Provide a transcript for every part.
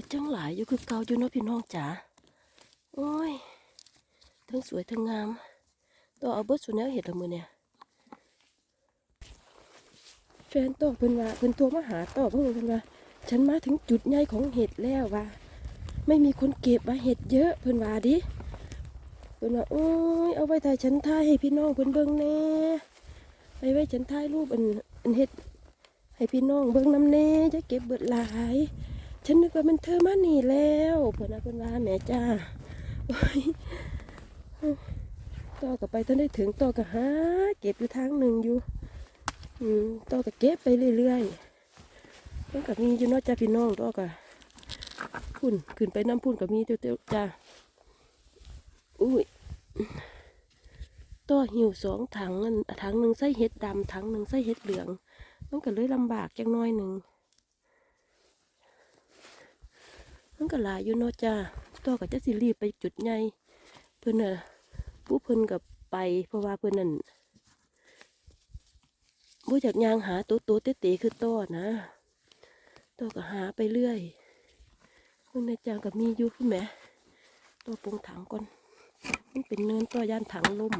ก็จังหลายอยู่คือเก่าอยู่เนาะพี่น้องจ๋าโอ้ยทั้งสวยทั้งงามต่อเอาเบิดสุดแนวเห็ดละมือเนี่ยแฟนต่อเพิ่นว่าเพิ่นตัวมาหาต่อเพิ่นเพิ่นว่าฉันมาถึงจุดใหญ่ของเห็ดแล้วว่า ไม่มีคนเก็บว่าเห็ดเยอะเพิ่นว่าดิเพิ่นว่าโอ้ยเอาไว้ถ่ายฉันถ่ายให้พี่น้องเพิ่นเบิ่งแน่ไปไว้ฉันถ่ายรูปอันอันเห็ดให้พี่น้องเบิ่งน้ำแน่จะเก็บเบิดหลาย ฉันนึกว่ามันเธอมาหนีแล้วเพิ่อนนะเพิ่อนว่าแม่จ้าโอ้ยต่อกับไปท่านได้ถึงต่อกับหาเก็บอยู่ทางหนึ่งอยู่ต่อกับเก็บไปเรื่อยๆมันกับมีอยู่นอกจ้าพี่น้องต่อกับพุ่นขึ้นไปน้ำพุ่นกับมีเตียวๆจ้าอุ้ยต่อหิวสองถังอันถังหนึ่งใส่เห็ดดำถังหนึ่งใส่เห็ดเหลืองมันก็เลยลำบากจังน้อยหนึ่ง มันก็หลายอยู่เนาะจ้าต่อกับจะสิรีบไปจุดใหญ่เพิ่นน่ะผู้เพิ่นกับไป เพราะว่าเพิ่นนั่นบ่จากยางหาตัวตัวเตะๆคือต่อนะต่อก็หาไปเรื่อยเพิ่นในจางกับมีอยู่พุ่นแหมต่อปรุงถังก่อน มันเป็นเนินต่อย่านถังล่ม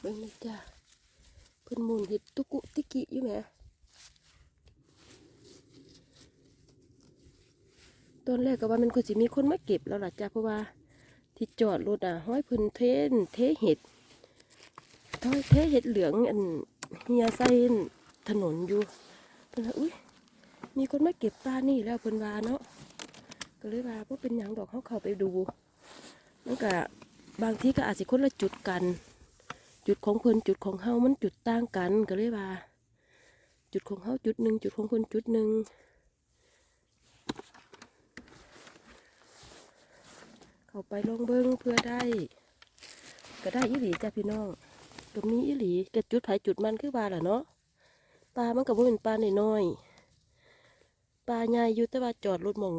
เบิ่งเลยจ้า พิ่นมุนเห็ดตุกุติกิอยู่แหมตอนแรกก็ว่ามันควรสิมีคนมาเก็บแล้วล่ะจ้าเพราะว่าที่จอดรถอะห้อยเพิ่นเทนเทเห็ดท้อยเทเห็ดเหลืองอันเฮียใส่ถนนอยู่เพิ่นว่าอุ้ยมีคนมาเก็บปลานี่แล้วเพิ่นว่าเนาะก็เลยว่าบ่เป็นหยังดอกเขาเข้าไปดูมันก็บางทีก็อาจสิคนละจุดกัน จุดของเพิ่นจุดของเฮามันจุดต่างกันก็เลยว่า จุดของเฮาจุดหนึ่งจุดของเพิ่นจุดหนึ่งเข้าไปลองเบิ้งเพื่อได้ ก็ได้อีหลีจ้ะพี่น้องตรงนี้อีหลีก็จุดไผจุดมันคือว่าล่ะเนาะปลามันก็บ่เป็นปลาน้อยๆปลาใหญ่อยู่แต่ว่าจอดรถมอง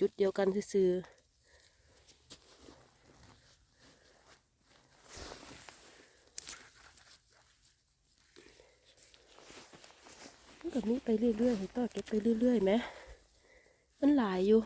จุดเดียวกันซื่อๆ แบบนี้ไปเรื่อยๆให้ต่อเก็บไปเรื่อยๆไหมมันหลายอยู่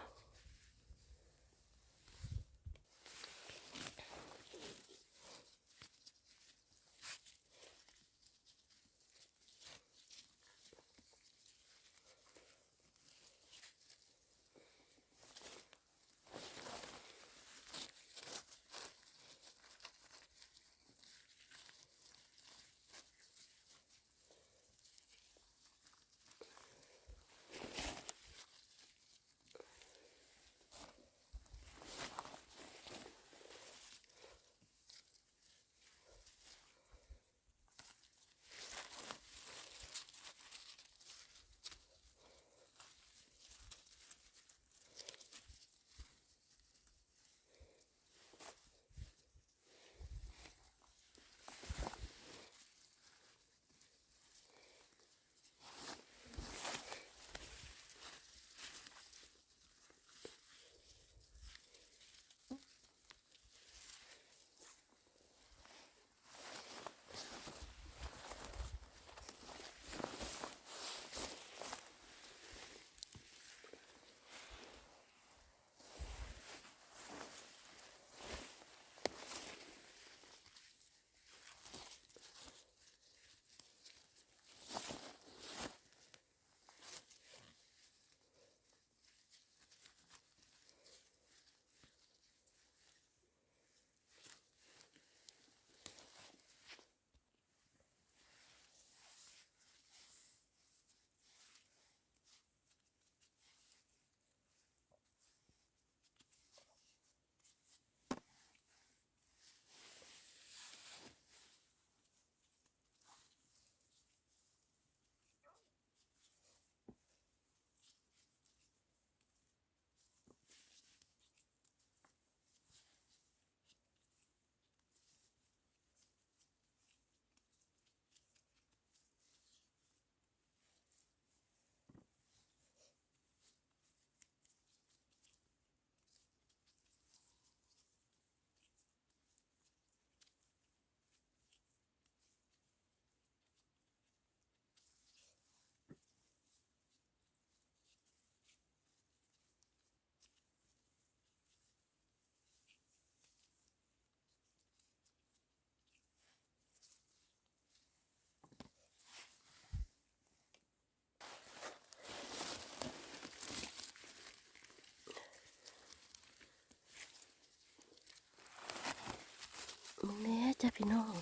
จ้าพี่น้อง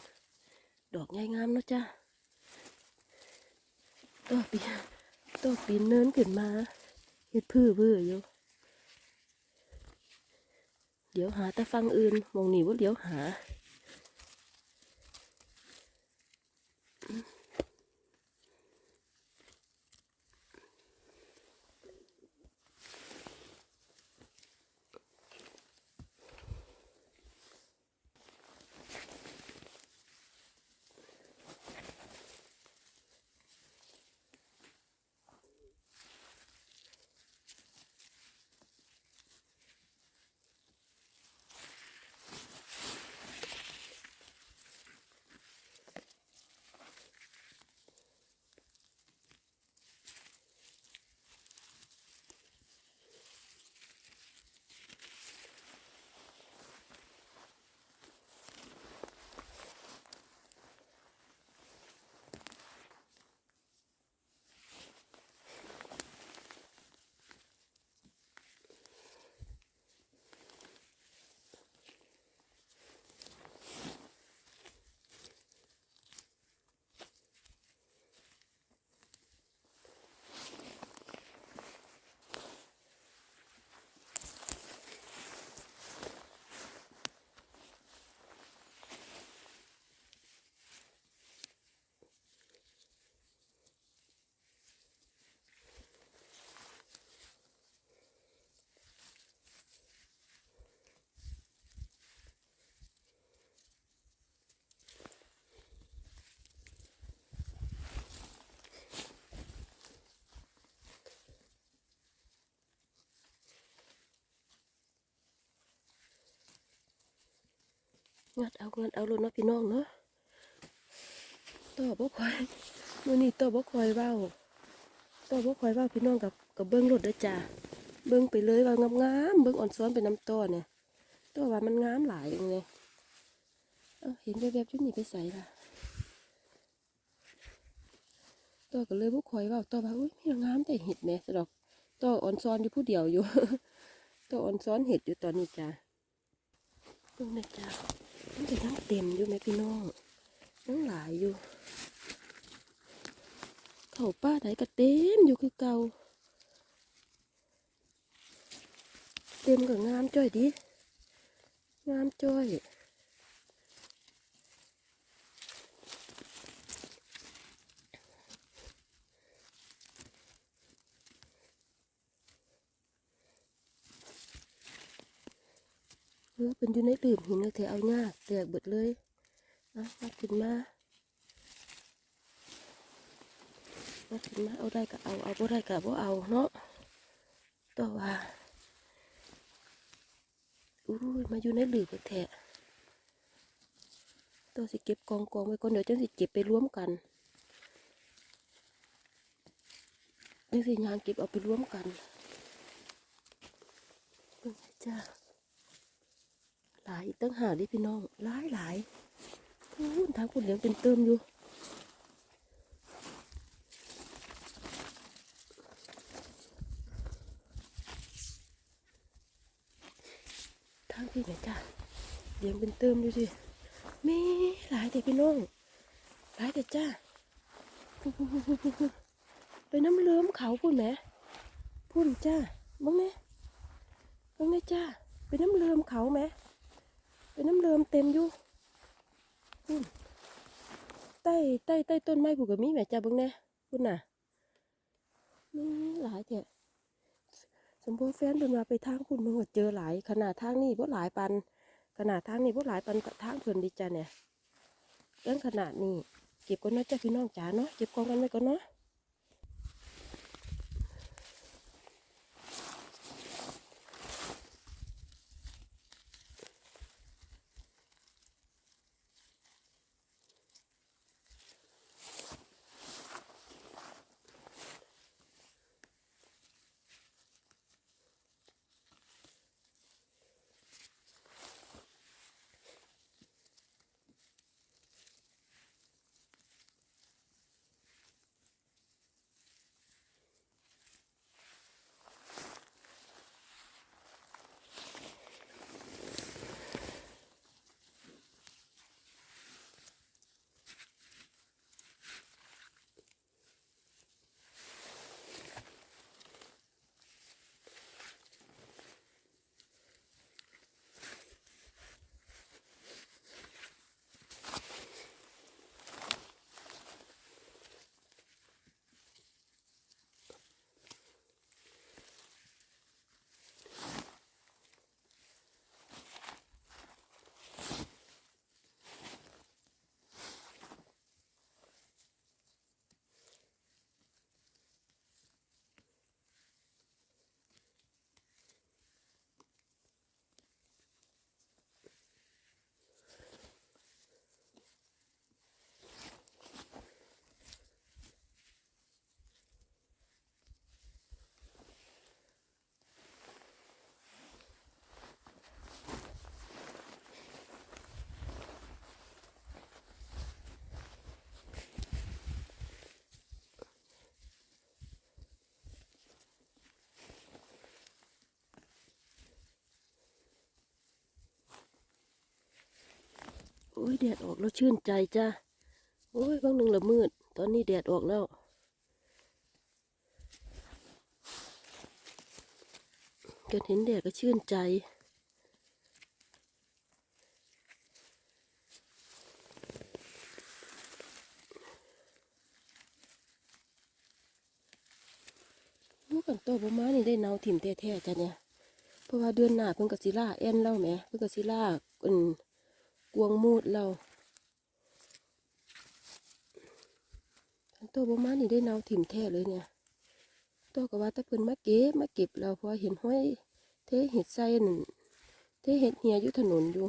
ดอกใหญ่งามเนาะจ้าต่อปีต่อปีนเนินขึ้นมาเฮ็ดพื้อเบื่ออยู่เดี๋ยวหาแต่ฟังอื่นมองหนีว่าเดี๋ยวหา งัดเอางัดเอาลูกเนาะพี่น้องเนาะต่อบ่คอยมื้อนี้ต่อบ่คอยเว้าต่อบ่คอยเว้าพี่น้องกับกับเบิ่งรถเด้อจ้าเบิ่งไปเลยว่างามเบิ่งอ่อนซ้อนเป็นน้ำต้อเนี่ยต่อว่ามันงามหลายอย่างเลยเอ้าเห็นแวบๆจุดนี้ไปใส่ละต่อก็เลยบ่คอยเว้าต่อว่าอุ้ยมีงามแต่เห็ดแม่ซะดอกต่ออ่อนซ้อนอยู่ผู้เดียวอยู่ต่ออ่อนซ้อนเห็ดอยู่ตอนนี้จ้าเบิ่งนะจ้า มันจะทั้งเต็มอยู่ไหมพี่น้องยังหลายอยู่ เขาป้าไหนก็เต็มอยู่คือเก่าเต็มกับงามจ้อยดิงามจ้อย ออเป็นอยู่ในหลืมหินเลยเธอเอาหน้าแตกเบิดเลยเอามาขึ้นมามาขึ้นมาเอาได้ก็เอาเอาบ่ได้ก็บ่เอาเนาะต่อว่าอุ้ยมาอยู่ในหลืมแท้ตัวสิเก็บกองกองไว้ก่อนเดี๋ยวจังสิเก็บไปรวมกันจังสิยางเก็บเอาไปรวมกันเบิ่งจ้า หลายตั้งหาดิพี่น้องหลายหลายพูนทางคุณเลี้ยงเป็นเติมอยู่ทางพี่ไหนจ้าเลี้ยงเป็นเติมดูสิมีหลายแต่พี่น้องหลายแต่จ้าไปน้ำเลิ้มเขาพูนแหมพูนจ้าบ้างไหมบ้างไหมจ้าไปน้ำเลิ้มเขาไหม เป็นน้ำเลิมเต็มอยู่พุ่นใต้ใต้ใต้ต้นไม้ผูกกับมีแม่จ้าเบิ่งแน่พุ่นน่ะนี่หลายแท้สมบูรณ์แฟนเพิ่นมาไปทางพุ่นมึงก็เจอหลายขนาดทางนี้บ่หลายปัน ขนาดทางนี้บ่หลายปันทางเพิ่อนดิจ้าเนี่ยเรื่องขนาดนี้เก็บก่อนเนาะจ้าพี่น้องจ๋าเนาะเก็บกองกันไว้ก่อนเนาะ โอ้ยแดดออกแล้วชื่นใจจ้าโอ้ยบางหนึ่งละมืด ตอนนี้แดดออกแล้วก็เห็นแดดก็ชื่นใจกกันโตประมาณนี่ได้เนาถิ่มแท้ๆจ้ะเนี่ย เพราะว่าเดือนหน้าเพิ่นก็สิล่าแอนเล่าแหมเพิ่นก็สิล่าอืน กวงมูดเรากันโตประมาณนี่ได้เนาถิ่มแท้เลยเนี่ย ตัวก็ว่าถ้าเพิ่นมาเก็บมาเก็บเราเพราะเห็นห้อยเทเห็ดไส้นั่นเทเห็ดเหียอยู่ถนนอยู่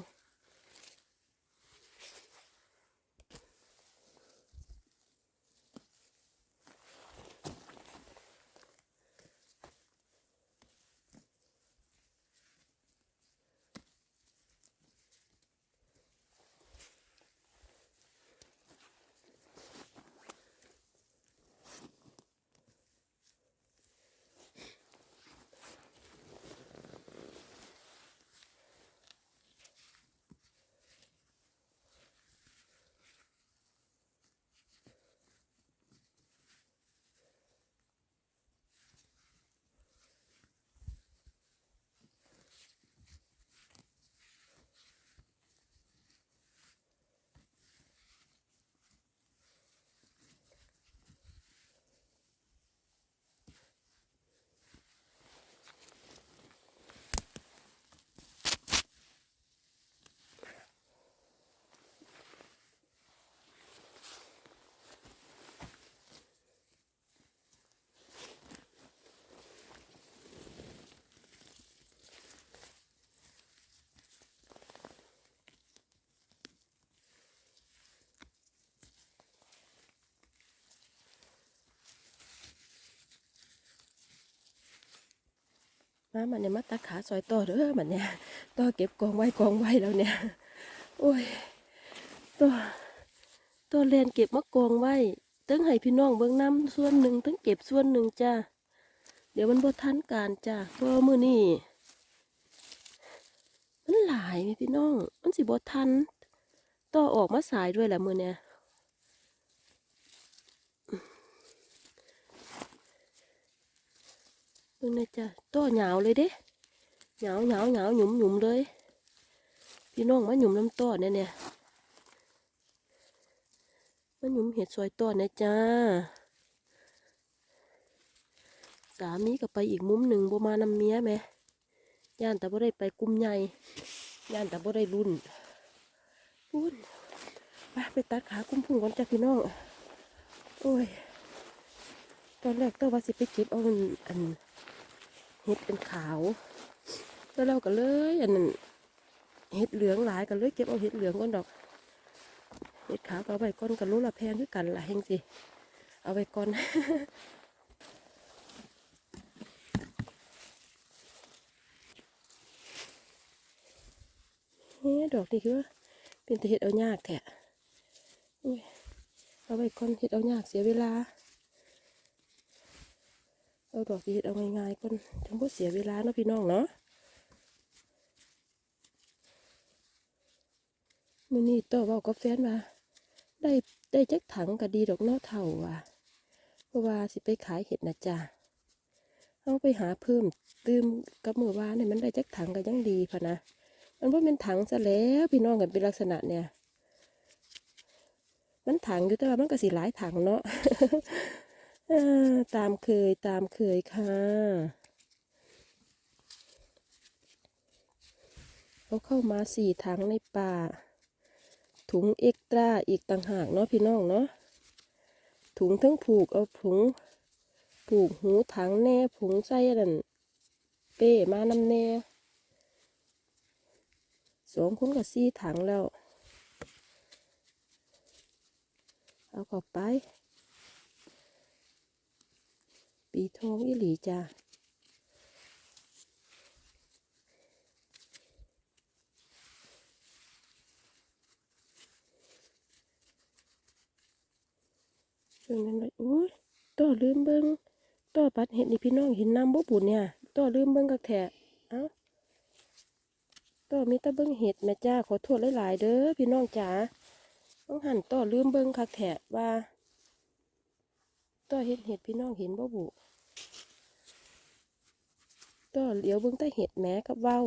มามันเนี่ยมาตัดขาซอยต่อเด้อมันเนี่ยต่อเก็บกองไว้กองไว้แล้วเนี่ย โอ้ยต่อต่อแลนเก็บมากองไว้ตั้งให้พี่น้องเบิ่งน้ำส่วนหนึ่งตั้งเก็บส่วนหนึ่งจ้าเดี๋ยวมันบ่ทันการจ้าเพราะมือนี้มันหลายแม่พี่น้อง มันสิบ่ทันต่อออกมาสายด้วยแหละมือเนี่ย เบิ่งนะจ๊ะตัวหยาวเลยเด้หยาวหยาวหยาวหยุมหยุมเลย พี่น้องมาหยุมน้ำต้อเนี่ยเนี่ยมาหยุมเห็ดซอยต้อนะจ้าสามีก็ไปอีกมุมหนึ่งบมานำเมียแหมย่านแต่บ่ได้ไปกุมใหญ่ย่านแต่บ่ได้รุ่นรุ่นไปไปตัดขากุ้มพุ่งก่อนจ้ะพี่น้อง โอ้ย ตอนแรกตัวว่าสิไปเก็บเอาอันอัน เห็ดเป็นขาว แล้วเราก็เลยอันนั้นเห็ดเหลืองหลายก็เลยเก็บเอาเห็ดเหลืองก่อนดอกเห็ดขาวก็เอาไว้ก่อนกันรู้ละแพงด้วยกันละเฮงสิเอาไว้ก่อนเฮ้ดอกนี่คือว่าเป็นแต่เห็ดเอายากแท้อุ้ยเอาไว้ก่อนเห็ดเอายากเสียเวลา เอาดอกที่เฮ็ดเอาง่ายๆก่อนจังบ่เสียเวลาเนาะพี่น้องเนาะมื้อนี้ต่อเว้ากับแฟนว่าได้ได้จักถังก็ดีดอกเนาะเท่าว่ะเพราะว่าสิไปขายเห็ดนะจ๊ะเอาไปหาเพิ่มตืมกับมือวานนี่มันได้จักถังก็ยังดีพะนะมันบ่เป็นถังซะแล้วพี่น้องกันเป็นลักษณะเนี่ย มันถังอยู่แต่ว่ามันก็สิหลายถังเนาะ ตามเคยตามเคยค่ะ เขาเข้ามาสี่ถังในป่า ถุงเอ็กตร้าอีกต่างหากเนาะพี่น้องเนาะ ถุงทั้งผูกเอาถุง ผูกหูถังแน่ผงใส่นั่นเป้มานำแน่สองคนกับสี่ถังแล้ว เอาเข้าไป ปีทองอีหลีจ้าเบิ่งนั้นเลยอุ้ยต่อลืมเบิ่งต่อปัดเห็ดนี่พี่น้องเห็นน้ำบ่บุญเนี่ยต่อลืมเบิ่งกักแถะเอ้าต่อมีตะเบิ้งเห็ดแม่จ้าขอโทษหลายๆเด้อพี่น้องจ๋าต้องหันต่อลืมเบิ้งคักแถะว่าต่อเห็ดเห็ดพี่น้องเห็นบ่บุ ต่อเลี้ยวเบิ้องแต่เห็ดแม้กับเว้า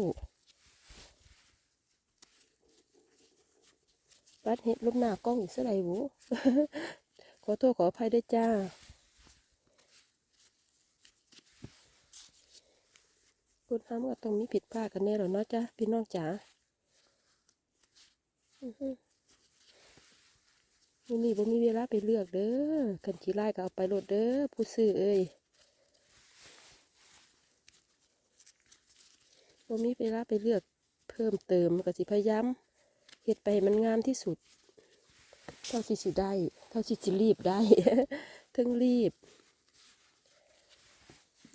ปัดเห็ดลบหน้ากล้องอีกเท่าไหร่บุขอโทษขออภัยด้วยจ้าคุณทำก็ต้องมีผิดพลาดกันแน่หรอเนาะจ้ะพี่น้องจ๋าอือนี้บ่มีเวลาไปเลือกเด้อคันขี้ไล่ก็เอาไปโหลดเด้อผู้ซื้อเอ้ย บ่มีเวลาไปเลือกเพิ่มเติมก็สิพยายามเฮ็ดไปมันงามที่สุด เท่าที่สิได้ เท่าที่สิรีบได้ถึงรีบ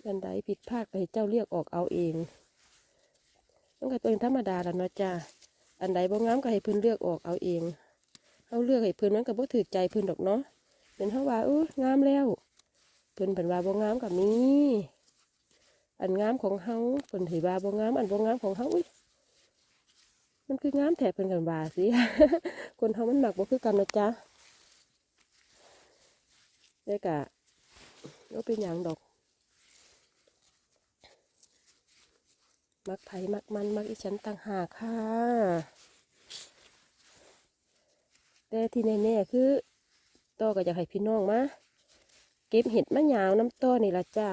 อันใดผิดพลาดก็ให้เจ้าเรียกออกเอาเองมันก็เป็นธรรมดาแล้วเนาะจ้าอันใดบ่งามก็ให้เพิ่นเลือกออกเอาเองเฮาเลือกให้เพิ่นมันก็บ่ถือใจเพิ่นดอกเนาะเป็นเฮาว่าเอองามแล้ว เพิ่นเพิ่นว่าบ่งามก็มี อันงามของเฮาเพิ่นถือว่าบ่งามอันบ่งามของเฮาอุ้ยมันคืองามแท้เพิ่นกันว่าสิคนเฮามันมักบ่คือกันนะจ๊ะได้กะบ่เป็นหยังดอก มักไผ่มักมันมักอีฉันต่างหากค่ะ แต่ที่แน่ๆคือต่อก็อยากให้พี่น้องมาเก็บเห็ดมะยาวน้ำต้อนี่ละจ้า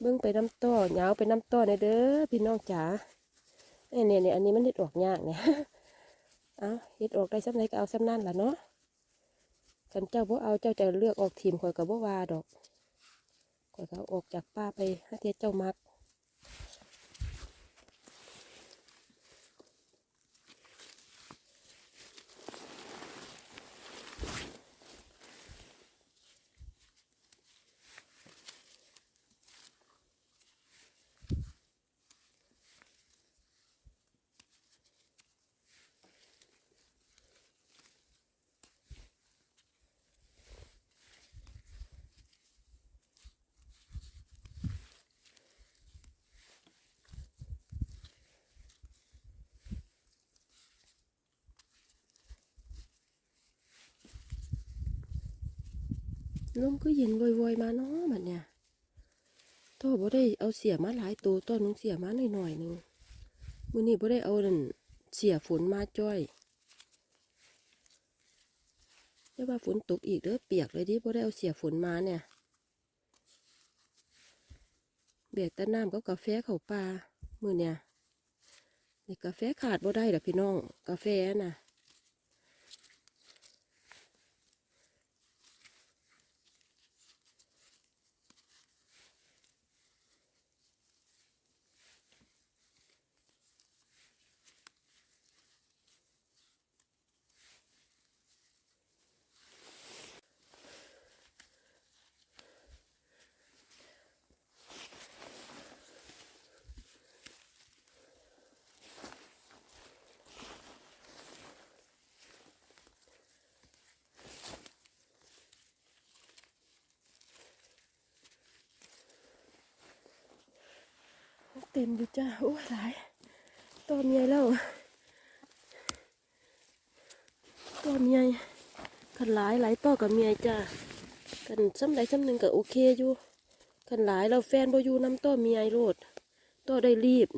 เบิ้งไปน้ำต้อยาวไปน้ำต้อในเด้อพี่น้องจ๋าเนี่ยเนี่ยอันนี้มันเห็ดออกยากเนี่ยเอาเห็ดออกได้ซ้ำไหนก็เอาซ้ำนั่นล่ะเนาะกันเจ้าบ่เอาเจ้าจะเลือกออกทีมข่อยกับบ่วาดอกข่อยก็เอาออกจากป้าไปให้เทียเจ้ามัก ลมก็เย็นวอยๆมาเนาะบัดเนี่ยโตบ่ได้เอาเสียมาหลายตัวต้นนึงเสียมาหน่อยๆหนึงมื้อนี้บ่ได้เอานั่นเสียฝนมาจ้อยแต่ว่าฝนตกอีกเด้อเปียกเลยดิบ่ได้เอาเสียฝนมาเนี่ยเบียดแต่น้ำกับกาแฟเข้าป่ามื้อเนี่ยนี่กาแฟขาดบ่ได้ดอพี่น้อง กาแฟน่ะ เต็มอยู่จ้า โอ้ยหลายตัวเมียแล้วตัวเมียขันหลายหลายต่อกับเมียจ้ากันซ้ำใดซ้ำหนึ่งก็โอเคอยู่ขันหลายเราแฟนบ่อยู่น้ำต่อเมียโรดต่อได้รีบ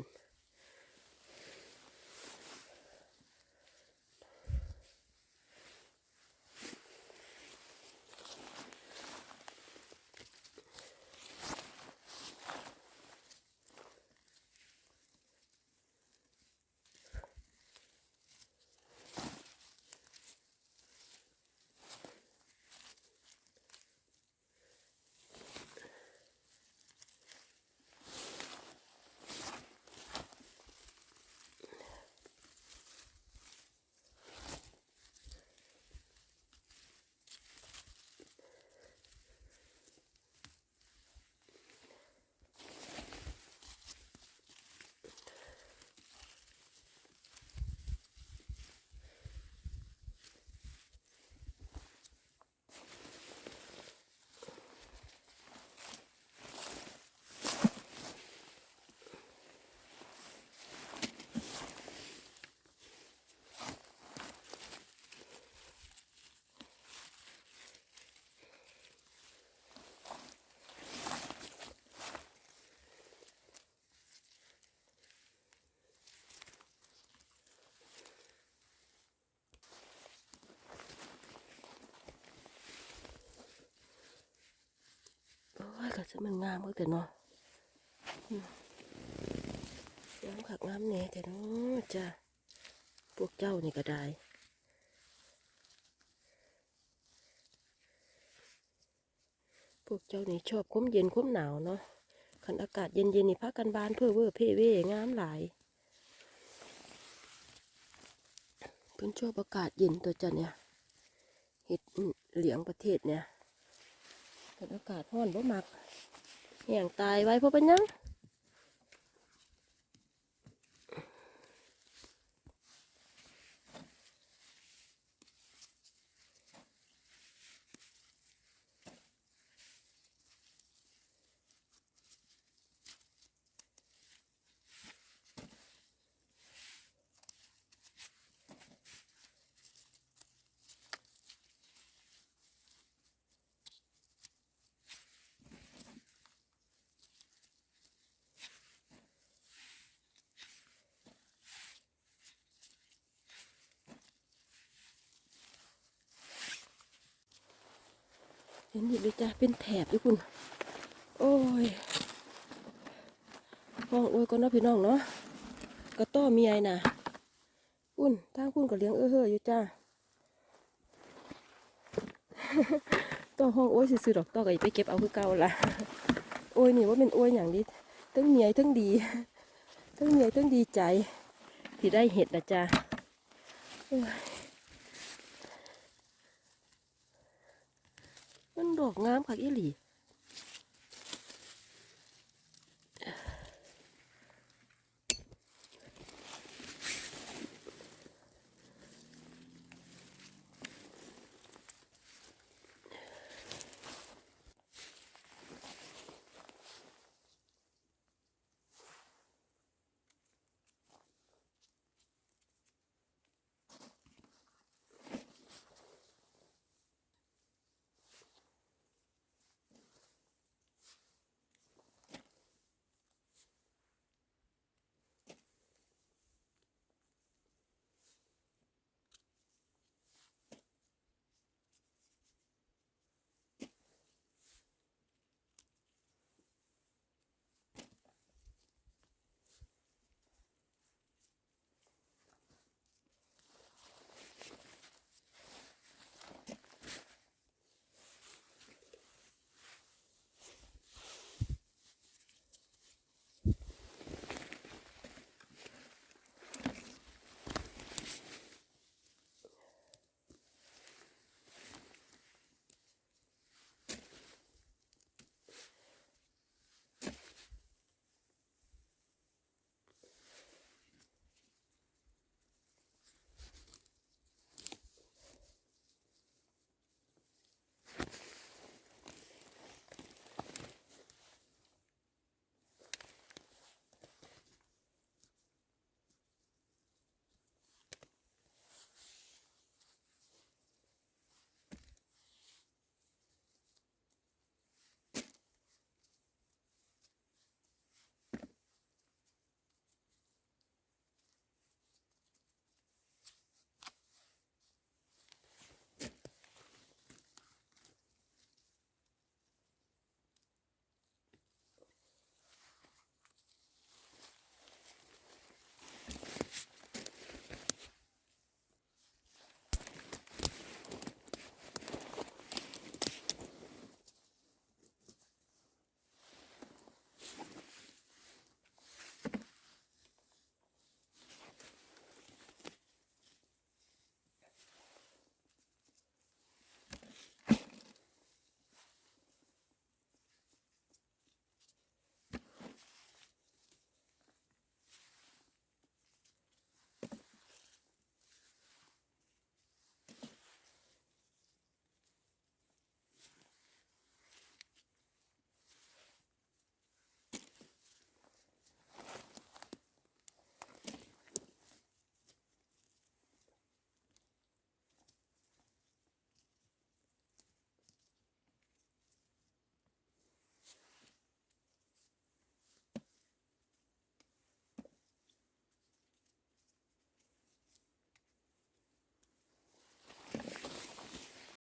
ซึ่งมันงามก็แต่เนาะอืมงามขักงามแหน่แต่เนาะจ้ะพวกเจ้านี่ก็ได้พวกเจ้านี่ชอบความเย็นความหนาวเนาะคันอากาศเย็นๆนี่พักกันบานเพื่อเวอร์เพ่เวงามหลายเพิ่นชอบอากาศเย็นตัวจ้ะเนี่ยเห็ดเหลียงประเทศเนี่ย อากาศร้อนบ่มักเหี่ยงตายไว้เพราะเป็นยัง เห็นอยู่เลยจ้ะเป็นแถบด้วยคุณ โอ้ยห้องโอ้ยก็น้อพี่น้องเนาะกระต้อมียน่ะอุ่นทางคุณก็เลี้ยงเออเฮออยู่จ้าต่อห้องโอ้ยซื้อๆดอกต่อก็อย่าไปเก็บเอาคือเก่าละโอ้ยนี่ว่าเป็นโอ้ยอย่างนี้ทั้งเมียทั้งดีทั้งเมียทั้งดีใจที่ได้เห็ดนะจ้าโอ้ย มันดอกงามค่ะอีหลี